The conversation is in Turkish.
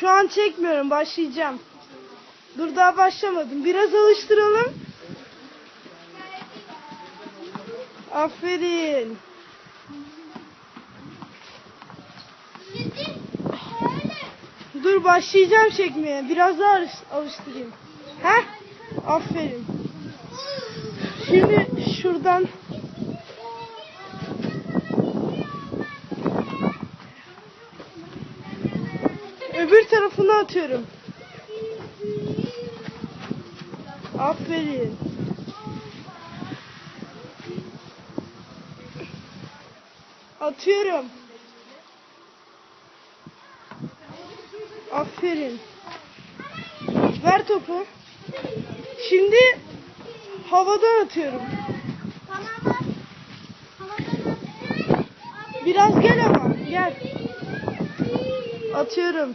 Şu an çekmiyorum. Başlayacağım. Dur daha başlamadım. Biraz alıştıralım. Aferin. Dur başlayacağım çekmeye. Biraz daha alış- alıştırayım. Heh. Aferin. Şimdi şuradan öbür tarafına atıyorum. Aferin. Atıyorum. Aferin. Ver topu. Şimdi havadan atıyorum. Biraz gel ama gel. Atıyorum.